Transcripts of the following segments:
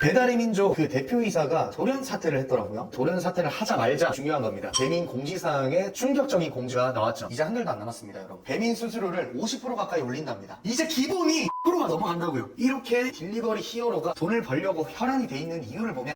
배달의 민족 그 대표이사가 돌연 사퇴를 했더라고요. 돌연 사퇴를 하자 말자 중요한 겁니다. 배민 공지사항에 충격적인 공지가 나왔죠. 이제 한 달도 안 남았습니다, 여러분. 배민 수수료를 50% 가까이 올린답니다. 이제 기본이 10%가 넘어간다고요. 이렇게 딜리버리 히어로가 돈을 벌려고 혈안이 돼 있는 이유를 보면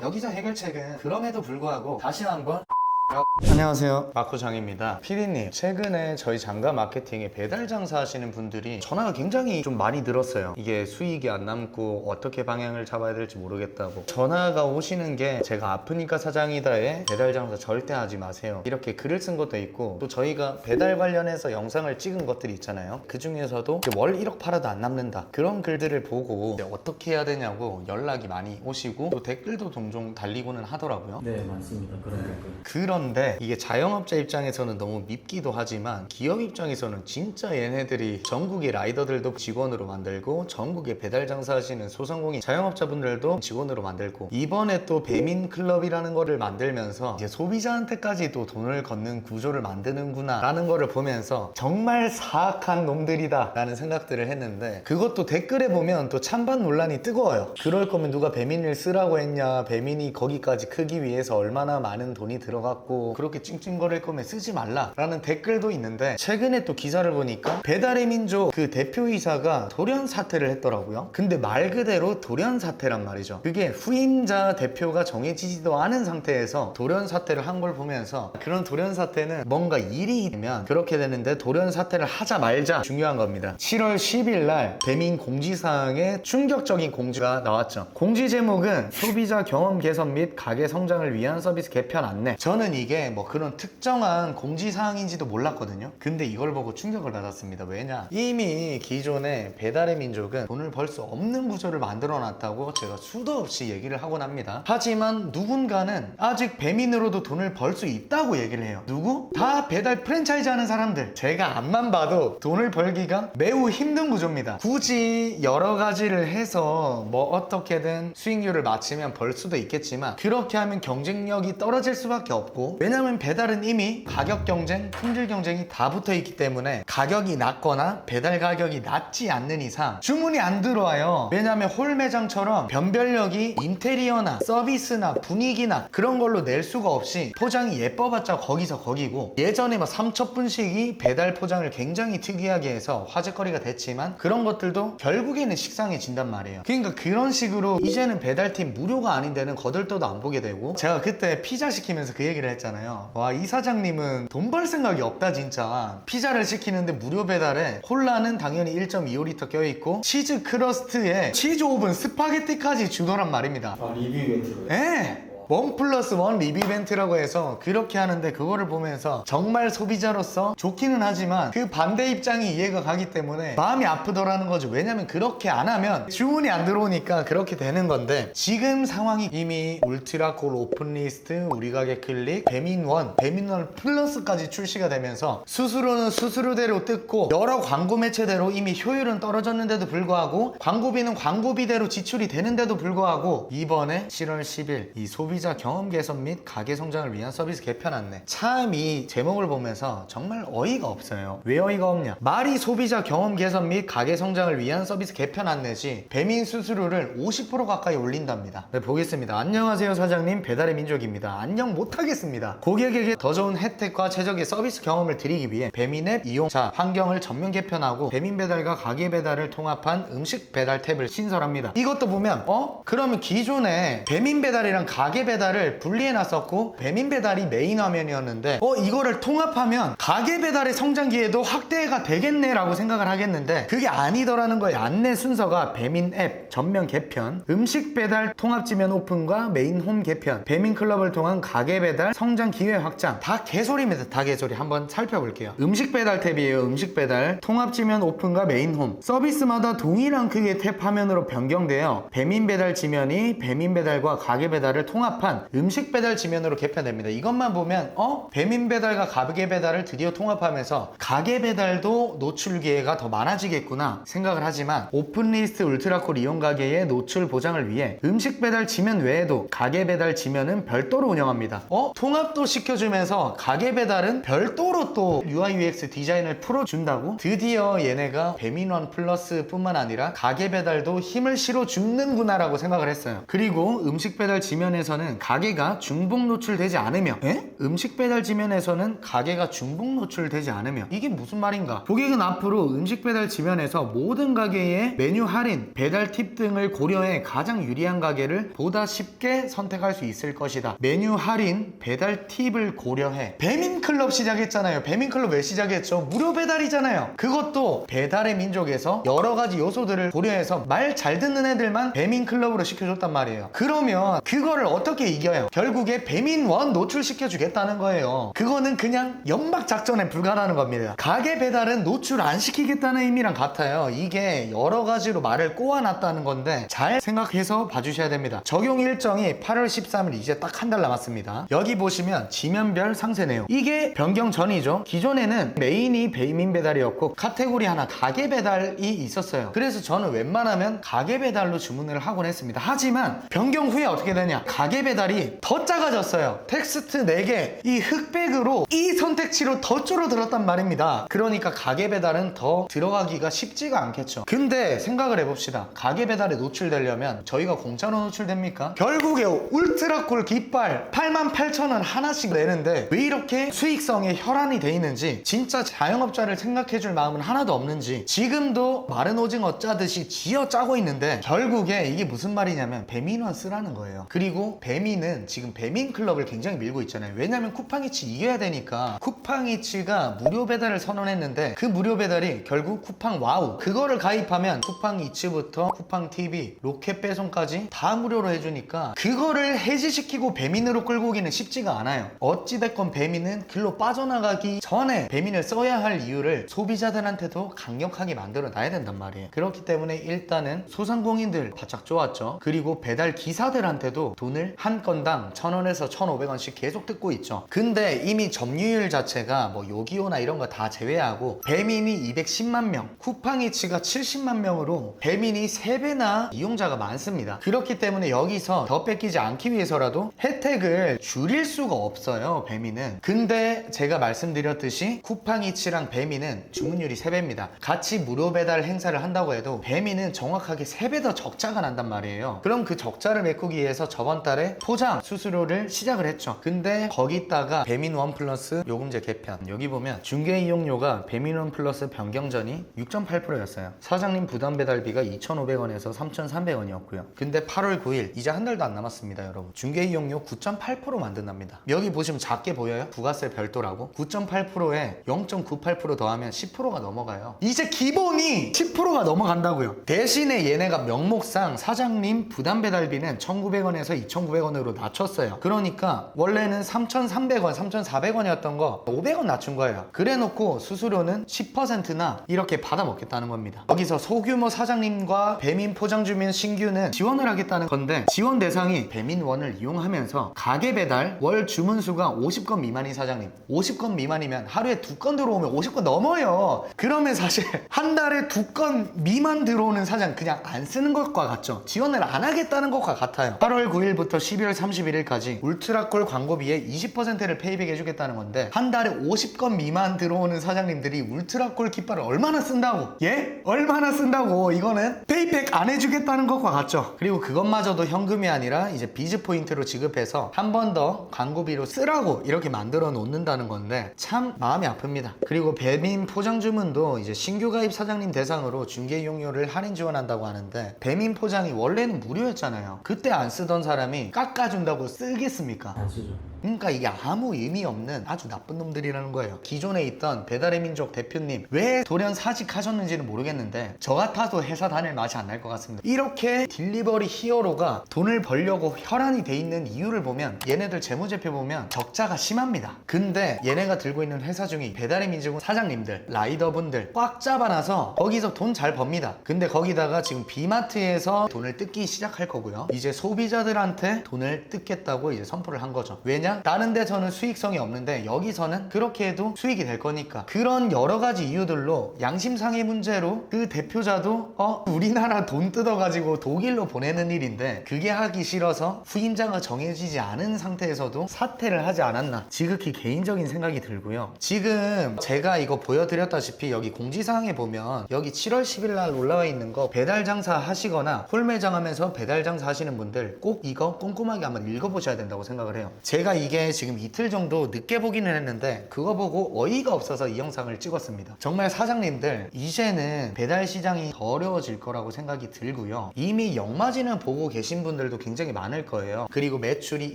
여기서 해결책은 그럼에도 불구하고 다시 한번 안녕하세요. 마코장입니다. 피디님 최근에 저희 장가 마케팅에 배달 장사 하시는 분들이 전화가 굉장히 좀 많이 늘었어요. 이게 수익이 안 남고 어떻게 방향을 잡아야 될지 모르겠다고. 전화가 오시는 게 제가 아프니까 사장이다에 배달 장사 절대 하지 마세요. 이렇게 글을 쓴 것도 있고 또 저희가 배달 관련해서 영상을 찍은 것들이 있잖아요. 그 중에서도 월 1억 팔아도 안 남는다. 그런 글들을 보고 이제 어떻게 해야 되냐고 연락이 많이 오시고 또 댓글도 종종 달리고는 하더라고요. 네 맞습니다. 그런 댓글. 그런 데 이게 자영업자 입장에서는 너무 밉기도 하지만 기업 입장에서는 진짜 얘네들이 전국의 라이더들도 직원으로 만들고 전국에 배달 장사하시는 소상공인 자영업자분들도 직원으로 만들고 이번에 또 배민 클럽이라는 거를 만들면서 이제 소비자한테까지 또 돈을 걷는 구조를 만드는구나 라는 거를 보면서 정말 사악한 놈들이다 라는 생각들을 했는데 그것도 댓글에 보면 또 찬반 논란이 뜨거워요. 그럴 거면 누가 배민을 쓰라고 했냐 배민이 거기까지 크기 위해서 얼마나 많은 돈이 들어갔고 그렇게 찡찡거릴 거면 쓰지 말라 라는 댓글도 있는데 최근에 또 기사를 보니까 배달의 민족 그 대표이사가 돌연 사퇴를 했더라고요. 근데 말 그대로 돌연 사퇴란 말이죠. 그게 후임자 대표가 정해지지도 않은 상태에서 돌연 사퇴를 한 걸 보면서 그런 돌연 사퇴는 뭔가 일이 있으면 그렇게 되는데 돌연 사퇴를 하자 말자 중요한 겁니다. 7월 10일 날 배민 공지사항에 충격적인 공지가 나왔죠. 공지 제목은 소비자 경험 개선 및 가게 성장을 위한 서비스 개편 안내. 저는 이게 뭐 그런 특정한 공지사항인지도 몰랐거든요. 근데 이걸 보고 충격을 받았습니다. 왜냐? 이미 기존에 배달의 민족은 돈을 벌 수 없는 구조를 만들어 놨다고 제가 수도 없이 얘기를 하곤 합니다. 하지만 누군가는 아직 배민으로도 돈을 벌 수 있다고 얘기를 해요. 누구? 다 배달 프랜차이즈 하는 사람들. 제가 앞만 봐도 돈을 벌기가 매우 힘든 구조입니다. 굳이 여러 가지를 해서 뭐 어떻게든 수익률을 맞추면 벌 수도 있겠지만 그렇게 하면 경쟁력이 떨어질 수밖에 없고 왜냐면 배달은 이미 가격 경쟁, 품질 경쟁이 다 붙어 있기 때문에 가격이 낮거나 배달 가격이 낮지 않는 이상 주문이 안 들어와요. 왜냐면 홀 매장처럼 변별력이 인테리어나 서비스나 분위기나 그런 걸로 낼 수가 없이 포장이 예뻐봤자 거기서 거기고 예전에 막 삼첩분식이 배달 포장을 굉장히 특이하게 해서 화제거리가 됐지만 그런 것들도 결국에는 식상해진단 말이에요. 그러니까 그런 식으로 이제는 배달팀 무료가 아닌 데는 거들떠도 안 보게 되고 제가 그때 피자 시키면서 그 얘기를 했잖아요 와 이 사장님은 돈 벌 생각이 없다 진짜 피자를 시키는데 무료 배달에 콜라는 당연히 1.25리터 껴있고 치즈 크러스트에 치즈 오븐 스파게티까지 주더란 말입니다 아 리뷰 이벤트로요? 예. 원 플러스 원 리뷰 이벤트라고 해서 그렇게 하는데 그거를 보면서 정말 소비자로서 좋기는 하지만 그 반대 입장이 이해가 가기 때문에 마음이 아프더라는 거죠. 왜냐면 그렇게 안 하면 주문이 안 들어오니까 그렇게 되는 건데 지금 상황이 이미 울트라 콜 오픈 리스트 우리 가게 클릭 배민원 배민원 플러스까지 출시가 되면서 수수료는 수수료대로 뜯고 여러 광고 매체대로 이미 효율은 떨어졌는데도 불구하고 광고비는 광고비대로 지출이 되는데도 불구하고 이번에 7월 10일 이 소비 자 경험 개선 및 가게 성장을 위한 서비스 개편 안내. 참 이 제목을 보면서 정말 어이가 없어요. 왜 어이가 없냐? 말이 소비자 경험 개선 및 가게 성장을 위한 서비스 개편 안내지 배민 수수료를 50% 가까이 올린답니다. 네, 보겠습니다. 안녕하세요 사장님. 배달의 민족입니다. 안녕 못하겠습니다. 고객에게 더 좋은 혜택과 최적의 서비스 경험을 드리기 위해 배민 앱 이용자 환경을 전면 개편하고 배민 배달과 가게 배달을 통합한 음식 배달 탭을 신설합니다. 이것도 보면 어? 그러면 기존에 배민 배달이랑 가게 배달을 분리해 놨었고 배민 배달이 메인 화면이었는데 어 이거를 통합하면 가게 배달의 성장기에도 확대가 되겠네라고 생각을 하겠는데 그게 아니더라는 거예요. 안내 순서가 배민 앱 전면 개편 음식 배달 통합 지면 오픈과 메인 홈 개편 배민 클럽을 통한 가게 배달 성장 기회 확장. 다 개소리입니다. 다 개소리. 한번 살펴볼게요. 음식 배달 탭이에요. 음식 배달 통합 지면 오픈과 메인 홈. 서비스마다 동일한 크기의 탭 화면으로 변경되어 배민 배달 지면이 배민 배달과 가게 배달을 통합 통합한 음식 배달 지면으로 개편됩니다. 이것만 보면 어? 배민 배달과 가게 배달을 드디어 통합하면서 가게 배달도 노출 기회가 더 많아지겠구나 생각을 하지만 오픈리스트 울트라콜 이용 가게의 노출 보장을 위해 음식 배달 지면 외에도 가게 배달 지면은 별도로 운영합니다. 어? 통합도 시켜주면서 가게 배달은 별도로 또 UI UX 디자인을 풀어준다고? 드디어 얘네가 배민원 플러스 뿐만 아니라 가게 배달도 힘을 실어 죽는구나라고 생각을 했어요. 그리고 음식 배달 지면에서는 가게가 중복 노출되지 않으며 에? 음식 배달 지면에서는 가게가 중복 노출되지 않으며 이게 무슨 말인가? 고객은 앞으로 음식 배달 지면에서 모든 가게의 메뉴 할인, 배달 팁 등을 고려해 가장 유리한 가게를 보다 쉽게 선택할 수 있을 것이다. 메뉴 할인, 배달 팁을 고려해 배민클럽 시작했잖아요. 배민클럽 왜 시작했죠? 무료 배달이잖아요. 그것도 배달의 민족에서 여러 가지 요소들을 고려해서 말 잘 듣는 애들만 배민클럽으로 시켜줬단 말이에요. 그러면 그거를 어떻게 이겨요? 결국에 배민원 노출시켜 주겠다는 거예요. 그거는 그냥 연막 작전에 불과하다는 겁니다. 가게 배달은 노출 안 시키겠다는 의미랑 같아요. 이게 여러 가지로 말을 꼬아놨다는 건데 잘 생각해서 봐주셔야 됩니다. 적용 일정이 8월 13일 이제 딱 한 달 남았습니다. 여기 보시면 지면별 상세 내용. 이게 변경 전이죠. 기존에는 메인이 배민 배달이었고 카테고리 하나 가게 배달이 있었어요. 그래서 저는 웬만하면 가게 배달로 주문을 하곤 했습니다. 하지만 변경 후에 어떻게 되냐? 가게 배달이 더 작아졌어요. 텍스트 4개, 이 흑백으로 이 선택지로 더 줄어들었단 말입니다. 그러니까 가게 배달은 더 들어가기가 쉽지가 않겠죠. 근데 생각을 해봅시다. 가게 배달에 노출되려면 저희가 공짜로 노출됩니까? 결국에 울트라콜 깃발 88,000원 하나씩 내는데 왜 이렇게 수익성에 혈안이 돼 있는지 진짜 자영업자를 생각해줄 마음은 하나도 없는지 지금도 마른 오징어 짜듯이 쥐어 짜고 있는데 결국에 이게 무슨 말이냐면 배민원 쓰라는 거예요. 그리고 배 민은 지금 배민 클럽을 굉장히 밀고 있잖아요. 왜냐면 쿠팡이치 이겨야 되니까 쿠팡이치가 무료 배달을 선언했는데 그 무료 배달이 결국 쿠팡 와우 그거를 가입하면 쿠팡이츠부터 쿠팡 TV 로켓 배송까지 다 무료로 해주니까 그거를 해지시키고 배민으로 끌고 오기는 쉽지가 않아요. 어찌됐건 배민은 글로 빠져나가기 전에 배민을 써야 할 이유를 소비자들한테도 강력하게 만들어 놔야 된단 말이에요. 그렇기 때문에 일단은 소상공인들 바짝 좋았죠. 그리고 배달 기사들한테도 돈을 한 건당 1,000원에서 1,500원씩 계속 뜯고 있죠. 근데 이미 점유율 자체가 뭐 요기요나 이런 거 다 제외하고 배민이 210만 명, 쿠팡이츠가 70만 명으로 배민이 3배나 이용자가 많습니다. 그렇기 때문에 여기서 더 뺏기지 않기 위해서라도 혜택을 줄일 수가 없어요, 배민은. 근데 제가 말씀드렸듯이 쿠팡이츠랑 배민은 주문율이 3배입니다. 같이 무료 배달 행사를 한다고 해도 배민은 정확하게 3배 더 적자가 난단 말이에요. 그럼 그 적자를 메꾸기 위해서 저번 달에 포장 수수료를 시작을 했죠. 근데 거기다가 배민 원 플러스 요금제 개편. 여기 보면 중개 이용료가 배민 원 플러스 변경 전이 6.8%였어요. 사장님 부담 배달비가 2,500원에서 3,300원이었고요. 근데 8월 9일 이제 한 달도 안 남았습니다, 여러분. 중개 이용료 9.8% 만든답니다. 여기 보시면 작게 보여요? 부가세 별도라고 9.8%에 0.98% 더하면 10%가 넘어가요. 이제 기본이 10%가 넘어간다고요. 대신에 얘네가 명목상 사장님 부담 배달비는 1,900원에서 2,900원 으로 낮췄어요. 그러니까 원래는 3,300원, 3,400원이었던 거 500원 낮춘 거예요. 그래 놓고 수수료는 10%나 이렇게 받아 먹겠다는 겁니다. 여기서 소규모 사장님과 배민 포장주민 신규는 지원을 하겠다는 건데 지원 대상이 배민원을 이용하면서 가게 배달 월 주문 수가 50건 미만인 사장님 50건 미만이면 하루에 두 건 들어오면 50건 넘어요 그러면 사실 한 달에 두 건 미만 들어오는 사장 그냥 안 쓰는 것과 같죠 지원을 안 하겠다는 것과 같아요 8월 9일부터 12월 31일까지 울트라콜 광고비의 20%를 페이백 해주겠다는 건데 한 달에 50건 미만 들어오는 사장님들이 울트라콜 깃발을 얼마나 쓴다고? 예? 얼마나 쓴다고? 이거는 페이백 안 해주겠다는 것과 같죠? 그리고 그것마저도 현금이 아니라 이제 비즈 포인트로 지급해서 한 번 더 광고비로 쓰라고 이렇게 만들어 놓는다는 건데 참 마음이 아픕니다. 그리고 배민 포장 주문도 이제 신규 가입 사장님 대상으로 중개 이용료를 할인 지원한다고 하는데 배민 포장이 원래는 무료였잖아요. 그때 안 쓰던 사람이 깎아준다고 쓰겠습니까 안 쓰죠. 그러니까 이게 아무 의미 없는 아주 나쁜 놈들이라는 거예요. 기존에 있던 배달의 민족 대표님 왜 돌연 사직하셨는지는 모르겠는데 저 같아도 회사 다닐 맛이 안 날 것 같습니다. 이렇게 딜리버리 히어로가 돈을 벌려고 혈안이 돼 있는 이유를 보면 얘네들 재무제표 보면 적자가 심합니다. 근데 얘네가 들고 있는 회사 중에 배달의 민족 사장님들, 라이더분들 꽉 잡아놔서 거기서 돈 잘 법니다. 근데 거기다가 지금 비마트에서 돈을 뜯기 시작할 거고요. 이제 소비자들한테 돈을 뜯겠다고 이제 선포를 한 거죠. 왜냐? 다른 데서는 수익성이 없는데 여기서는 그렇게 해도 수익이 될 거니까. 그런 여러 가지 이유들로 양심상의 문제로 그 대표자도 어 우리나라 돈 뜯어가지고 독일로 보내는 일인데 그게 하기 싫어서 후임자가 정해지지 않은 상태에서도 사퇴를 하지 않았나 지극히 개인적인 생각이 들고요. 지금 제가 이거 보여드렸다시피 여기 공지사항에 보면 여기 7월 10일 날 올라와 있는 거 배달 장사 하시거나 홀매장 하면서 배달 장사 하시는 분들 꼭 이거 꼼꼼하게 한번 읽어보셔야 된다고 생각을 해요. 제가 이게 지금 이틀 정도 늦게 보기는 했는데 그거 보고 어이가 없어서 이 영상을 찍었습니다. 정말 사장님들 이제는 배달 시장이 더 어려워질 거라고 생각이 들고요. 이미 영마진을 보고 계신 분들도 굉장히 많을 거예요. 그리고 매출이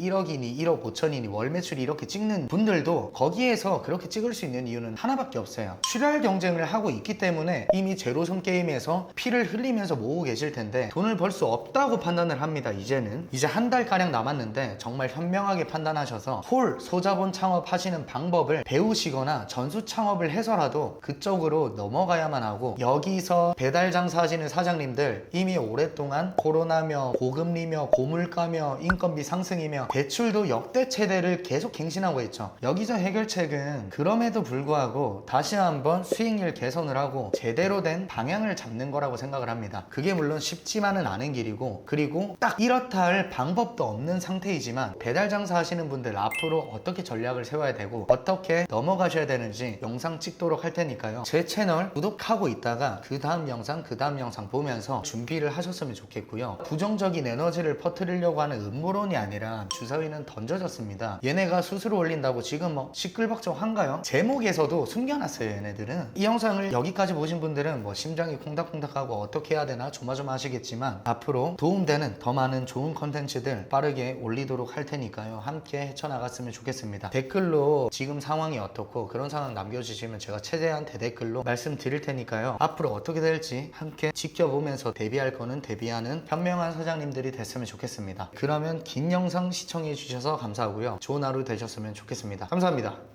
1억이니 1억 5천이니 월 매출이 이렇게 찍는 분들도 거기에서 그렇게 찍을 수 있는 이유는 하나밖에 없어요. 출혈 경쟁을 하고 있기 때문에 이미 제로섬 게임에서 피를 흘리면서 모으고 계실 텐데 돈을 벌 수 없다고 판단을 합니다. 이제는 이제 한 달 가량 남았는데 정말 현명하게 판단하 셔서 홀 소자본 창업 하시는 방법을 배우시거나 전수 창업을 해서라도 그쪽으로 넘어가야만 하고 여기서 배달 장사 하시는 사장님들 이미 오랫동안 코로나며 고금리며 고물가며 인건비 상승이며 대출도 역대 최대를 계속 갱신하고 있죠. 여기서 해결책은 그럼에도 불구하고 다시 한번 수익률 개선을 하고 제대로 된 방향을 잡는 거라고 생각을 합니다. 그게 물론 쉽지만은 않은 길이고 그리고 딱 이렇다 할 방법도 없는 상태이지만 배달 장사 하시는 분들 앞으로 어떻게 전략을 세워야 되고 어떻게 넘어가셔야 되는지 영상 찍도록 할 테니까요. 제 채널 구독하고 있다가 그 다음 영상 그 다음 영상 보면서 준비를 하셨으면 좋겠고요. 부정적인 에너지를 퍼뜨리려고 하는 음모론이 아니라 주사위는 던져졌습니다. 얘네가 스스로 올린다고 지금 뭐 시끌벅적한가요? 제목에서도 숨겨놨어요 얘네들은. 이 영상을 여기까지 보신 분들은 뭐 심장이 콩닥콩닥하고 어떻게 해야 되나 조마조마하시겠지만 앞으로 도움되는 더 많은 좋은 컨텐츠들 빠르게 올리도록 할 테니까요. 함께 헤쳐나갔으면 좋겠습니다. 댓글로 지금 상황이 어떻고 그런 상황 남겨주시면 제가 최대한 대댓글로 말씀드릴 테니까요. 앞으로 어떻게 될지 함께 지켜보면서 대비할 거는 대비하는 현명한 사장님들이 됐으면 좋겠습니다. 그러면 긴 영상 시청해 주셔서 감사하고요. 좋은 하루 되셨으면 좋겠습니다. 감사합니다.